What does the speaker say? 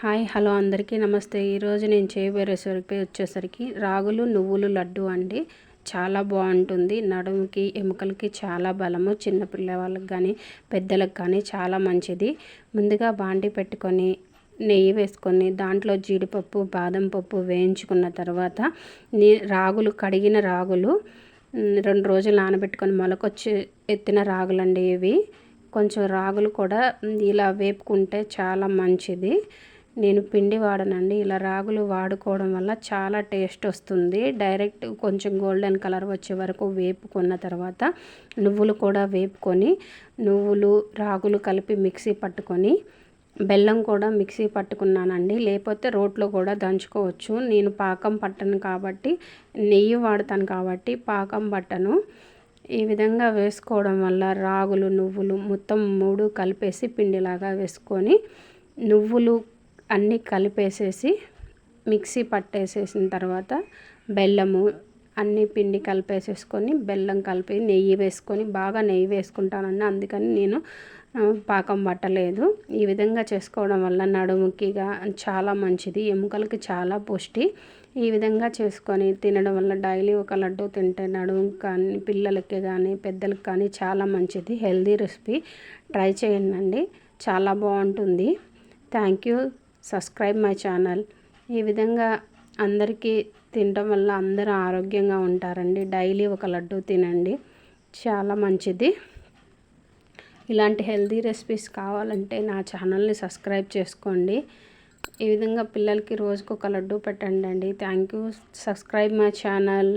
Hi hello అందరికీ నమస్తే. ఈరోజు నేను చేయబోయే రెసిపీ వచ్చేసరికి రాగులు నువ్వులు లడ్డు అండి. చాలా బాగుంటుంది. నడుముకి ఎముకలకి చాలా బలము. చిన్నపిల్ల వాళ్ళకి కానీ పెద్దలకు కానీ చాలా మంచిది. ముందుగా బాండి పెట్టుకొని నెయ్యి వేసుకొని దాంట్లో జీడిపప్పు బాదం పప్పు వేయించుకున్న తర్వాత నీ రాగులు కడిగిన రాగులు రెండు రోజులు నానబెట్టుకొని మొలకొచ్చి ఎత్తిన రాగులండి ఇవి. కొంచెం రాగులు కూడా ఇలా వేపుకుంటే చాలా మంచిది. నేను పిండి వాడనండి. ఇలా రాగులు వాడుకోవడం వల్ల చాలా టేస్ట్ వస్తుంది. డైరెక్ట్ కొంచెం గోల్డెన్ కలర్ వచ్చే వరకు వేపుకున్న తర్వాత నువ్వులు కూడా వేపుకొని నువ్వులు రాగులు కలిపి మిక్సీ పట్టుకొని బెల్లం కూడా మిక్సీ పట్టుకున్నానండి. లేకపోతే రోట్లో కూడా దంచుకోవచ్చు. నేను పాకం పట్టను కాబట్టి నెయ్యి వాడతాను కాబట్టి పాకం పట్టను. ఈ విధంగా వేసుకోవడం వల్ల రాగులు నువ్వులు మొత్తం మూడు కలిపేసి పిండిలాగా వేసుకొని నువ్వులు అన్నీ కలిపేసేసి మిక్సీ పట్టేసేసిన తర్వాత బెల్లము అన్ని పిండి కలిపేసేసుకొని బెల్లం కలిపి నెయ్యి వేసుకొని బాగా నెయ్యి వేసుకుంటానండి అందుకని నేను పాకం పట్టలేదు. ఈ విధంగా చేసుకోవడం వల్ల నడుముకిగా చాలా మంచిది ఎముకలకి చాలా పుష్టి. ఈ విధంగా చేసుకొని తినడం వల్ల డైలీ ఒక లడ్డు తింటే నడుము కానీ పిల్లలకి కానీ పెద్దలకి కానీ చాలా మంచిది. Healthy recipe. ట్రై చేయండి. చాలా బాగుంటుంది. Thank you. Subscribe my channel. ఈ విధంగా అందరికీ తినడం వల్ల అందరూ ఆరోగ్యంగా ఉంటారండి. డైలీ ఒక లడ్డు తినండి. చాలా మంచిది. ఇలాంటి హెల్తీ రెసిపీస్ కావాలంటే నా ఛానల్ని సబ్స్క్రైబ్ చేసుకోండి. ఈ విధంగా పిల్లలకి రోజుకు ఒక లడ్డు పెట్టండి అండి thank you. Subscribe my channel.